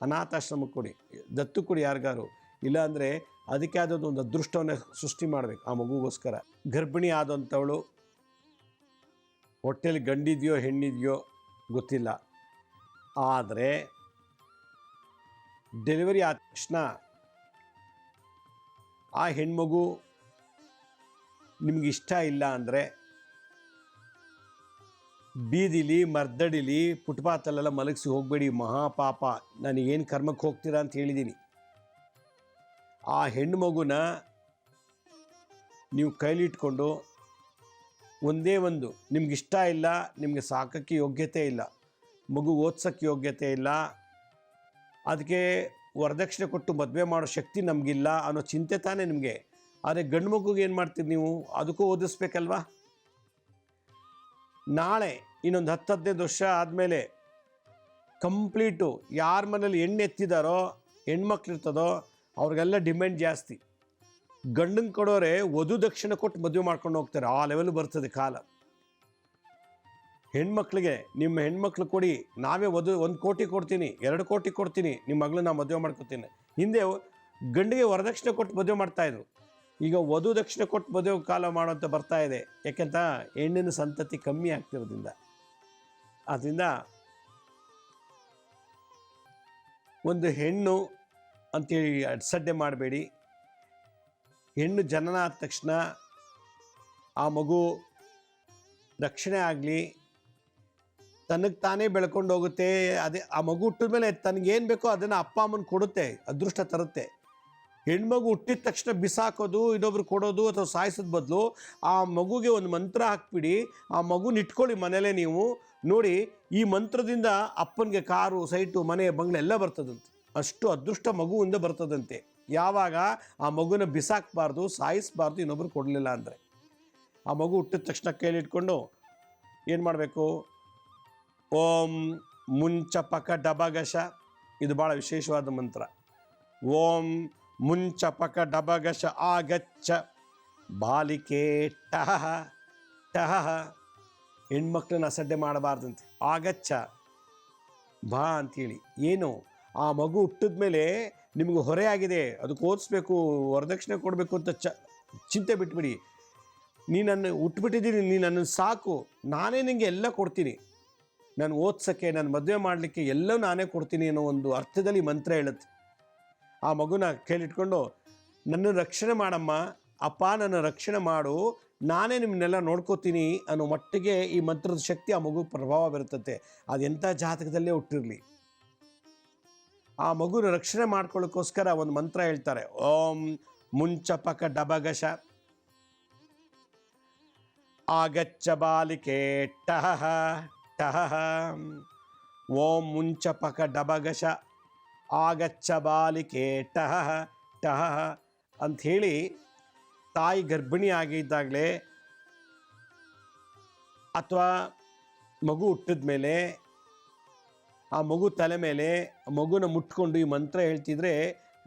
Speaker 1: ಅನಾಥಾಶ್ರಮಕ್ಕೆ ಕೊಡಿ, ದತ್ತು ಕೊಡಿ ಯಾರಿಗಾರು. ಇಲ್ಲಾಂದರೆ ಅದಕ್ಕೆ ಆದದ್ದು ಒಂದು ಅದೃಷ್ಟವನ್ನು ಸೃಷ್ಟಿ ಮಾಡಬೇಕು, ಆ ಮಗುಗೋಸ್ಕರ. ಗರ್ಭಿಣಿ ಆದಂಥವಳು ಹೊಟ್ಟೆಲಿ ಗಂಡಿದೆಯೋ ಹೆಣ್ಣಿದೆಯೋ ಗೊತ್ತಿಲ್ಲ. ಆದರೆ ಡೆಲಿವರಿ ಆದ ತಕ್ಷಣ ಆ ಹೆಣ್ಮಗು ನಿಮ್ಗೆ ಇಷ್ಟ ಇಲ್ಲ ಅಂದರೆ ಬೀದಿಲಿ, ಮರ್ದಡಿಲಿ, ಪುಟ್ಪಾತಲ್ಲೆಲ್ಲ ಮಲಗಿಸಿ ಹೋಗಬೇಡಿ, ಮಹಾಪಾಪ, ನನಗೇನು ಕರ್ಮಕ್ಕೆ ಹೋಗ್ತೀರಾ ಅಂತ ಹೇಳಿದ್ದೀನಿ ಆ ಹೆಣ್ಣು ಮಗುನ ನೀವು ಕೈಲಿಟ್ಕೊಂಡು ಒಂದೇ ಒಂದು ನಿಮ್ಗೆ ಇಷ್ಟ ಇಲ್ಲ, ನಿಮಗೆ ಸಾಕೋಕ್ಕೆ ಯೋಗ್ಯತೆ ಇಲ್ಲ, ಮಗು ಓದ್ಸೋಕ್ಕೆ ಯೋಗ್ಯತೆ ಇಲ್ಲ, ಅದಕ್ಕೆ ವರದಕ್ಷಿಣೆ ಕೊಟ್ಟು ಮದುವೆ ಮಾಡೋ ಶಕ್ತಿ ನಮಗಿಲ್ಲ ಅನ್ನೋ ಚಿಂತೆ ತಾನೇ ನಿಮಗೆ. ಆದರೆ ಗಂಡು ಮಗುಗೆ ಏನು ಮಾಡ್ತೀರಿ ನೀವು? ಅದಕ್ಕೂ ಓದಿಸ್ಬೇಕಲ್ವಾ? ನಾಳೆ ಇನ್ನೊಂದು ಹತ್ತು ಹದಿನೈದು ವರ್ಷ ಆದಮೇಲೆ ಕಂಪ್ಲೀಟು ಯಾರ ಮನೇಲಿ ಹೆಣ್ಣು ಎತ್ತಿದಾರೋ ಹೆಣ್ಮಕ್ಳು ಇರ್ತದೋ ಅವ್ರಿಗೆಲ್ಲ ಡಿಮ್ಯಾಂಡ್ ಜಾಸ್ತಿ. ಗಂಡನ ಕೊಡೋರೆ ವಧು ದಕ್ಷಿಣ ಕೊಟ್ಟು ಮದುವೆ ಮಾಡ್ಕೊಂಡು ಹೋಗ್ತಾರೆ. ಆ ಲೆವೆಲ್ ಬರ್ತದೆ ಕಾಲ. ಹೆಣ್ಮಕ್ಳಿಗೆ, ನಿಮ್ಮ ಹೆಣ್ಮಕ್ಳು ಕೊಡಿ. ನಾವೇ ವಧು, ಒಂದು ಕೋಟಿ ಕೊಡ್ತೀನಿ, ಎರಡು ಕೋಟಿ ಕೊಡ್ತೀನಿ ನಿಮ್ಮ ಮಗಳನ್ನ ಮದುವೆ ಮಾಡ್ಕೊತೀನಿ. ಹಿಂದೆ ಗಂಡಿಗೆ ವರದಕ್ಷಿಣೆ ಕೊಟ್ಟು ಮದುವೆ ಮಾಡ್ತಾಯಿದ್ರು ಈಗ ವಧು ದಕ್ಷಿಣೆ ಕೊಟ್ಟು ಮದುವೆ ಕಾಲ ಮಾಡೋಂಥ ಬರ್ತಾ ಇದೆ. ಯಾಕೆಂತ? ಹೆಣ್ಣಿನ ಸಂತತಿ ಕಮ್ಮಿ ಆಗ್ತಿರೋದ್ರಿಂದ. ಆದ್ದರಿಂದ ಒಂದು ಹೆಣ್ಣು ಅಂತೇಳಿ ಅಡ್ಸಡ್ಡೆ ಮಾಡಬೇಡಿ. ಹೆಣ್ಣು ಜನನ ಆದ ತಕ್ಷಣ ಆ ಮಗು ರಕ್ಷಣೆ ಆಗಲಿ, ತನಗೆ ತಾನೇ ಬೆಳ್ಕೊಂಡು ಹೋಗುತ್ತೆ, ಅದೇ ಆ ಮಗು ಹುಟ್ಟಿದ ಮೇಲೆ ತನಗೇನು ಬೇಕೋ ಅದನ್ನು ಅಪ್ಪ ಅಮ್ಮನ ಕೊಡುತ್ತೆ, ಅದೃಷ್ಟ ತರುತ್ತೆ. ಹೆಣ್ಮಗು ಹುಟ್ಟಿದ ತಕ್ಷಣ ಬಿಸಾಕೋದು, ಇನ್ನೊಬ್ರು ಕೊಡೋದು ಅಥವಾ ಸಾಯಿಸೋದ್ ಬದಲು ಆ ಮಗುಗೆ ಒಂದು ಮಂತ್ರ ಹಾಕ್ಬಿಡಿ, ಆ ಮಗುನ ಇಟ್ಕೊಳ್ಳಿ ಮನೇಲೇ ನೀವು. ನೋಡಿ, ಈ ಮಂತ್ರದಿಂದ ಅಪ್ಪನಿಗೆ ಕಾರು, ಸೈಟು, ಮನೆ, ಬಂಗ್ಲೆ ಎಲ್ಲ ಬರ್ತದಂತೆ. ಅಷ್ಟು ಅದೃಷ್ಟ ಮಗುವಿಂದ ಬರ್ತದಂತೆ. ಯಾವಾಗ ಆ ಮಗುನ ಬಿಸಾಕಬಾರ್ದು, ಸಾಯಿಸಬಾರ್ದು ಇನ್ನೊಬ್ರು ಕೊಡಲಿಲ್ಲ ಅಂದರೆ? ಆ ಮಗು ಹುಟ್ಟಿದ ತಕ್ಷಣ ಕೈಲಿಟ್ಕೊಂಡು ಏನು ಮಾಡಬೇಕು? ಓಂ ಮುಂಚಪಕ ಡಬಗಶ. ಇದು ಭಾಳ ವಿಶೇಷವಾದ ಮಂತ್ರ. ಓಂ ಮುಂಚಪಕ ಡಬಗಶ ಆಗಚ್ಚ. ಬಾಲಿಕೆ ಟಹ ಟಹ ಹೆಣ್ಮಕ್ಳನ್ನ ಅಸಡ್ಡೆ ಮಾಡಬಾರ್ದಂತೆ. ಆಗಚ್ಚ. ಬಾ ಅಂತೇಳಿ. ಏನು? ಆ ಮಗು ಹುಟ್ಟಿದ ಮೇಲೆ ನಿಮಗೆ ಆಗಿದೆ, ಅದಕ್ಕೆ ಓದಿಸ್ಬೇಕು, ವರದಕ್ಷಿಣೆ ಕೊಡಬೇಕು ಅಂತ ಚ, ಚಿಂತೆ ಬಿಟ್ಬಿಡಿ. ನೀ ನನ್ನ, ಉಟ್ಬಿಟ್ಟಿದ್ದೀನಿ, ನೀ ನನ್ನನ್ನು ಸಾಕು. ನಾನೇ ನಿಮಗೆ ಎಲ್ಲ ಕೊಡ್ತೀನಿ. ನಾನು ಓದ್ಸೋಕ್ಕೆ, ನಾನು ಮದುವೆ ಮಾಡಲಿಕ್ಕೆ ಎಲ್ಲ ನಾನೇ ಕೊಡ್ತೀನಿ ಅನ್ನೋ ಒಂದು ಅರ್ಥದಲ್ಲಿ ಮಂತ್ರ ಹೇಳುತ್ತೆ. ಆ ಮಗುನ ಕೇಳಿಟ್ಕೊಂಡು, ನನ್ನ ರಕ್ಷಣೆ ಮಾಡಮ್ಮ, ಅಪ್ಪ ನನ್ನ ರಕ್ಷಣೆ ಮಾಡು, ನಾನೇ ನಿಮ್ಮನ್ನೆಲ್ಲ ನೋಡ್ಕೋತೀನಿ ಅನ್ನೋ ಮಟ್ಟಿಗೆ ಈ ಮಂತ್ರದ ಶಕ್ತಿ ಆ ಮಗು ಪ್ರಭಾವ ಬೀರುತ್ತದೆ ಅದೆಂಥ ಜಾತಕದಲ್ಲೇ ಹುಟ್ಟಿರಲಿ. ಆ ಮಗುನ ರಕ್ಷಣೆ ಮಾಡ್ಕೊಳ್ಳೋಕ್ಕೋಸ್ಕರ ಒಂದು ಮಂತ್ರ ಹೇಳ್ತಾರೆ. ಓಂ ಮುಂಚಪಕ ಡಬಗಶ. ಆಗಚ್ಚ ಬಾಲಿಕೆ ಟಹ ಟಹ ಓಂ ಮುಂಚಪಕ ಡಬಗಶ. ಆಗಚ್ಚ ಬಾಲಿಕೆ ಟಹ ಟಹ ಅಂಥೇಳಿ ತಾಯಿ ಗರ್ಭಿಣಿ ಆಗಿದ್ದಾಗಲೇ ಅಥವಾ ಮಗು ಹುಟ್ಟಿದ ಮೇಲೆ ಆ ಮಗು ತಲೆ ಮೇಲೆ ಮಗುನ ಮುಟ್ಕೊಂಡು ಈ ಮಂತ್ರ ಹೇಳ್ತಿದ್ರೆ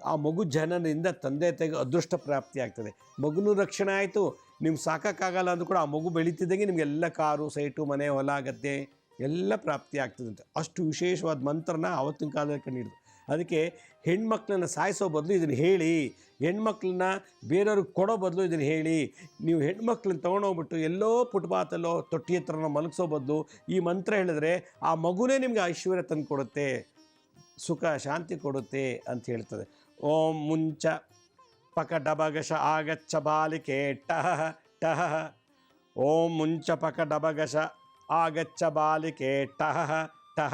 Speaker 1: ಆ ಮಗು ಜನನದಿಂದ ತಂದೆ ತೆಗೆ ಅದೃಷ್ಟ ಪ್ರಾಪ್ತಿ ಆಗ್ತದೆ. ಮಗುನೂ ರಕ್ಷಣೆ ಆಯಿತು. ನಿಮ್ಗೆ ಸಾಕೋಕ್ಕಾಗಲ್ಲ ಅಂದ್ರೂ ಕೂಡ ಆ ಮಗು ಬೆಳೀತಿದ್ದಂಗೆ ನಿಮಗೆಲ್ಲ ಕಾರು, ಸೈಟು, ಮನೆ, ಹೊಲ, ಗದ್ದೆ ಎಲ್ಲ ಪ್ರಾಪ್ತಿ ಆಗ್ತದಂತೆ ಅಷ್ಟು ವಿಶೇಷವಾದ ಮಂತ್ರನ ಆವತ್ತಿನ ಕಾಲದಲ್ಲಿ ಕಂಡಿಡಿದು ಅದಕ್ಕೆ ಹೆಣ್ಮಕ್ಳನ್ನ ಸಾಯಿಸೋ ಬದಲು ಇದನ್ನು ಹೇಳಿ, ಹೆಣ್ಮಕ್ಳನ್ನ ಬೇರೆಯವ್ರಿಗೆ ಕೊಡೋ ಬದಲು ಇದನ್ನು ಹೇಳಿ, ನೀವು ಹೆಣ್ಮಕ್ಳನ್ನ ತೊಗೊಂಡೋಗ್ಬಿಟ್ಟು ಎಲ್ಲೋ ಫುಟ್ಪಾತಲ್ಲೋ ತೊಟ್ಟಿ ಹತ್ರನೋ ಮಲಗಿಸೋ ಬದಲು ಈ ಮಂತ್ರ ಹೇಳಿದ್ರೆ ಆ ಮಗುನೇ ನಿಮಗೆ ಐಶ್ವರ್ಯ ತಂದು ಕೊಡುತ್ತೆ, ಸುಖ, ಶಾಂತಿ ಕೊಡುತ್ತೆ ಅಂತ ಹೇಳ್ತದೆ. ಓಂ ಮುಂಚ ಪಕ ಡಬಗಶ ಆಗಚ್ಚ ಬಾಲಿಕೆ ಟಹ ಟಹ ಓಂ ಮುಂಚ ಪಕ ಡಬಗಶ ಆಗಚ್ಚ ಬಾಲಿಕೆ ಟಹ ಟಹ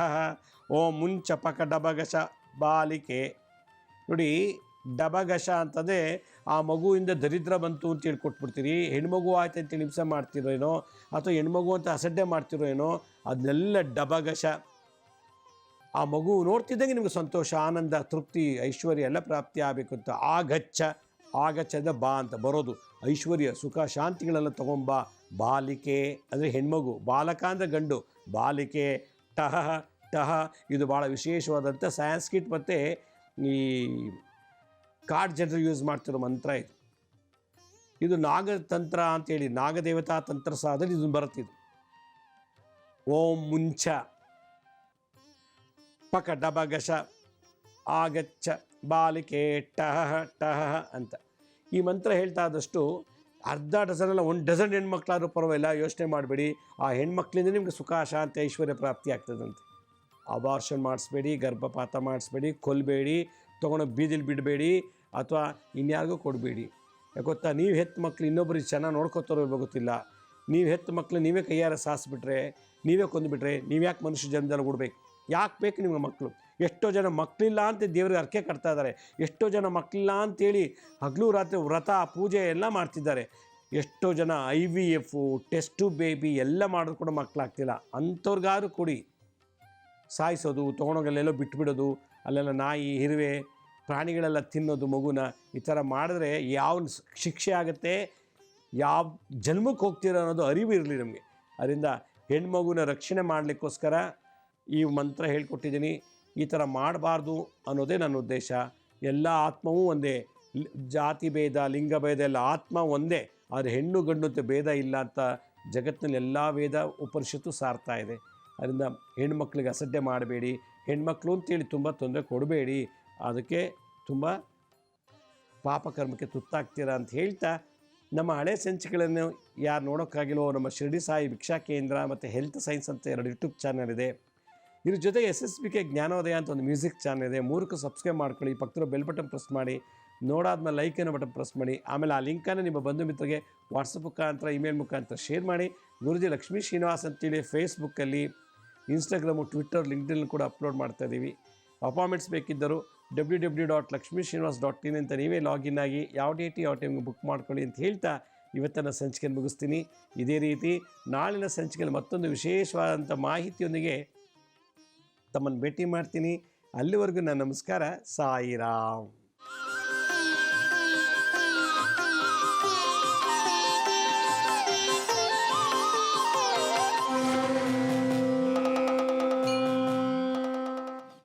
Speaker 1: ಓಂ ಮುಂಚ ಪಕ ಡಬಗಶ ಬಾಲಿಕೆ. ನೋಡಿ ಡಬಗಶ ಅಂತಂದರೆ ಆ ಮಗುವಿಂದ ದರಿದ್ರ ಬಂತು ಅಂತ ಹೇಳಿ ಕೊಟ್ಬಿಡ್ತೀರಿ ಹೆಣ್ಮಗು ಆಯ್ತು ಅಂತ ಹಿಂಸೆ ಮಾಡ್ತಿರೋ ಏನೋ, ಅಥವಾ ಹೆಣ್ಮಗು ಅಂತ ಅಸಡ್ಡೆ ಮಾಡ್ತಿರೋ ಏನೋ ಅದನ್ನೆಲ್ಲ ಡಬಗಶ ಆ ಮಗು ನೋಡ್ತಿದ್ದಂಗೆ ನಿಮಗೆ ಸಂತೋಷ, ಆನಂದ, ತೃಪ್ತಿ, ಐಶ್ವರ್ಯ ಎಲ್ಲ ಪ್ರಾಪ್ತಿ ಆಗಬೇಕು ಅಂತ. ಆಗಚ್ಚ ಆಗಚ್ಚದ ಬಾ ಅಂತ ಬರೋದು. ಐಶ್ವರ್ಯ, ಸುಖ, ಶಾಂತಿಗಳೆಲ್ಲ ತಗೊಂಬ. ಬಾಲಿಕೆ ಅಂದರೆ ಹೆಣ್ಮಗು, ಬಾಲಕ ಅಂದರೆ ಗಂಡು. ಬಾಲಿಕೆ ಟಹ ಟಹ ಇದು ಭಾಳ ವಿಶೇಷವಾದಂಥ ಸ್ಯಾನ್ಸ್ಕ್ರಿಟ್ ಮತ್ತು ಈ ಕಾಡ್ ಜನರು ಯೂಸ್ ಮಾಡ್ತಿರೋ ಮಂತ್ರ ಇದು. ಇದು ನಾಗತಂತ್ರ ಅಂತೇಳಿ ನಾಗದೇವತಾ ತಂತ್ರ ಸಾಧನೆ ಇದು. ಬರುತ್ತಿದ್ದು ಓಂ ಮುಂಚ, ಪಕ ಡಬಗಶ ಆಗಚ್ಚ ಬಾಲಿಕೆ ಟಹ ಟಹ ಅಂತ. ಈ ಮಂತ್ರ ಹೇಳ್ತಾ ಆದಷ್ಟು ಅರ್ಧ ಡಜನ್ ಅಲ್ಲ, ಒಂದು ಡಜನ್ ಹೆಣ್ಮಕ್ಳಾದ್ರೂ ಪರವಾಗಿಲ್ಲ, ಯೋಚನೆ ಮಾಡಬೇಡಿ. ಆ ಹೆಣ್ಮಕ್ಳಿಂದ ನಿಮಗೆ ಸುಖ, ಶಾಂತಿ, ಐಶ್ವರ್ಯ ಪ್ರಾಪ್ತಿ ಆಗ್ತದಂತೆ. ಅಬಾರ್ಷನ್ ಮಾಡಿಸ್ಬೇಡಿ, ಗರ್ಭಪಾತ ಮಾಡಿಸ್ಬೇಡಿ, ಕೊಲ್ಲಬೇಡಿ, ತೊಗೊಂಡು ಬೀದಿಲಿ ಬಿಡಬೇಡಿ ಅಥವಾ ಇನ್ಯಾರಿಗೂ ಕೊಡಬೇಡಿ. ಗೊತ್ತಾ? ನೀವು ಹೆತ್ತ ಮಕ್ಳು ಇನ್ನೊಬ್ಬರಿಗೆ ಚೆನ್ನಾಗಿ ನೋಡ್ಕೋತಾರೋ ಗೊತ್ತಿಲ್ಲ. ನೀವು ಹೆತ್ತ ಮಕ್ಳು ನೀವೇ ಕೈಯಾರ ಸಾಸ್ಬಿಟ್ರೆ, ನೀವೇ ಕೊಂದುಬಿಟ್ರೆ ನೀವು ಯಾಕೆ ಮನುಷ್ಯ ಜನ್ಮದಲ್ಲಿ ಕೊಡಬೇಕು? ಯಾಕೆ ಬೇಕು ನಿಮಗೆ ಮಕ್ಕಳು ಎಷ್ಟೋ ಜನ ಮಕ್ಕಳಿಲ್ಲ ಅಂತ ದೇವ್ರಿಗೆ ಅರ್ಕೆ ಕಟ್ತಾ ಇದ್ದಾರೆ. ಎಷ್ಟೋ ಜನ ಮಕ್ಕಳಿಲ್ಲ ಅಂತೇಳಿ ಹಗಲು ರಾತ್ರಿ ವ್ರತ, ಪೂಜೆ ಎಲ್ಲ ಮಾಡ್ತಿದ್ದಾರೆ. ಎಷ್ಟೋ ಜನ I V F test baby ಎಲ್ಲ ಮಾಡಿದ್ರು ಕೂಡ ಮಕ್ಕಳಾಗ್ತಿಲ್ಲ ಅಂಥವ್ರಿಗಾದ್ರೂ ಕೊಡಿ. ಸಾಯಿಸೋದು, ತೊಗೊಂಡೋಗಲ್ಲೆಲ್ಲೋ ಬಿಟ್ಬಿಡೋದು, ಅಲ್ಲೆಲ್ಲ ನಾಯಿ ಇರುವೆ ಪ್ರಾಣಿಗಳೆಲ್ಲ ತಿನ್ನೋದು, ಮಗುನ ಈ ಥರ ಮಾಡಿದ್ರೆ ಯಾವ ಶಿಕ್ಷೆ ಆಗುತ್ತೆ, ಯಾವ ಜನ್ಮಕ್ಕೆ ಹೋಗ್ತೀರ ಅನ್ನೋದು ಅರಿವು ಇರಲಿ ನಮಗೆ. ಅದರಿಂದ ಹೆಣ್ಮಗುನ ರಕ್ಷಣೆ ಮಾಡಲಿಕ್ಕೋಸ್ಕರ ಈ ಮಂತ್ರ ಹೇಳ್ಕೊಟ್ಟಿದ್ದೀನಿ. ಈ ಥರ ಮಾಡಬಾರ್ದು ಅನ್ನೋದೇ ನನ್ನ ಉದ್ದೇಶ. ಎಲ್ಲ ಆತ್ಮವೂ ಒಂದೇ. ಜಾತಿ ಭೇದ, ಲಿಂಗ ಭೇದ ಎಲ್ಲ ಆತ್ಮ ಒಂದೇ. ಆದರೆ ಹೆಣ್ಣು ಗಂಡು ಅಂತ ಭೇದ ಇಲ್ಲ ಅಂತ ಜಗತ್ತಿನಲ್ಲಿ ಎಲ್ಲ ವೇದ ಉಪನಿಷತ್ತು ಸಾರ್ತಾ ಇದೆ. ಅದರಿಂದ ಹೆಣ್ಮಕ್ಳಿಗೆ ಅಸಡ್ಡೆ ಮಾಡಬೇಡಿ, ಹೆಣ್ಮಕ್ಳು ಅಂತೇಳಿ ತುಂಬ ತೊಂದರೆ ಕೊಡಬೇಡಿ, ಅದಕ್ಕೆ ತುಂಬ ಪಾಪಕರ್ಮಕ್ಕೆ ತುತ್ತಾಗ್ತೀರಾ ಅಂತ ಹೇಳ್ತಾ ನಮ್ಮ ಹಳೆ ಸಂಚಿಕೆಗಳನ್ನು ಯಾರು ನೋಡೋಕ್ಕಾಗಿಲ್ಲೋ ನಮ್ಮ ಶಿರಡಿ ಸಾಯಿ ಭಿಕ್ಷಾ ಕೇಂದ್ರ ಮತ್ತು ಹೆಲ್ತ್ ಸೈನ್ಸ್ ಅಂತ ಎರಡು ಯೂಟ್ಯೂಬ್ ಚಾನಲ್ ಇದೆ. ಇದ್ರ ಜೊತೆಗೆ ಎಸ್ ಎಸ್ ಬಿ ಕೆ ಜ್ಞಾನೋದಯ ಅಂತ ಒಂದು ಮ್ಯೂಸಿಕ್ ಚಾನಲ್ ಇದೆ. ಮೂರಕ್ಕೂ ಸಬ್ಸ್ಕ್ರೈಬ್ ಮಾಡ್ಕೊಳ್ಳಿ ಪಕ್ಕದ ಬೆಲ್ ಬಟನ್ ಪ್ರೆಸ್ ಮಾಡಿ, ನೋಡಾದ್ಮೇಲೆ ಲೈಕ್ ಅನ್ನೋ ಬಟನ್ ಪ್ರೆಸ್ ಮಾಡಿ, ಆಮೇಲೆ ಆ ಲಿಂಕನ್ನು ನಿಮ್ಮ ಬಂಧು ಮಿತ್ರರಿಗೆ ವಾಟ್ಸಪ್ ಮುಖಾಂತರ, ಇಮೇಲ್ ಮುಖಾಂತರ ಶೇರ್ ಮಾಡಿ ಗುರುಜಿ ಲಕ್ಷ್ಮೀ ಶ್ರೀನಿವಾಸ್ ಅಂತೇಳಿ ಫೇಸ್ಬುಕ್ಕಲ್ಲಿ, ಇನ್ಸ್ಟಾಗ್ರಾಮು, ಟ್ವಿಟ್ಟರ್ ಲಿಂಕ್ಡಿನಲ್ಲಿ ಕೂಡ ಅಪ್ಲೋಡ್ ಮಾಡ್ತಾ ಇದ್ದೀವಿ appointments ಬೇಕಿದ್ದರು W W dot Lakshmi Srinivas dot in ಅಂತ ನೀವೇ ಲಾಗಿನ್ ಆಗಿ ಯಾವ ಡೇಟ್ ಯಾವ ಟೈಮ್ಗೆ ಬುಕ್ ಮಾಡ್ಕೊಳ್ಳಿ ಅಂತ ಹೇಳ್ತಾ ಇವತ್ತಿನ ಸಂಚಿಕೆ ಮುಗಿಸ್ತೀನಿ. ಇದೇ ರೀತಿ ನಾಳಿನ ಸಂಚಿಕೆಯಲ್ಲಿ ಮತ್ತೊಂದು ವಿಶೇಷವಾದಂಥ ಮಾಹಿತಿಯೊಂದಿಗೆ ತಮ್ಮನ್ನು ಭೇಟಿ ಮಾಡ್ತೀನಿ. ಅಲ್ಲಿವರೆಗೂ ನನ್ನ ನಮಸ್ಕಾರ. ಸಾಯಿರಾಮ್.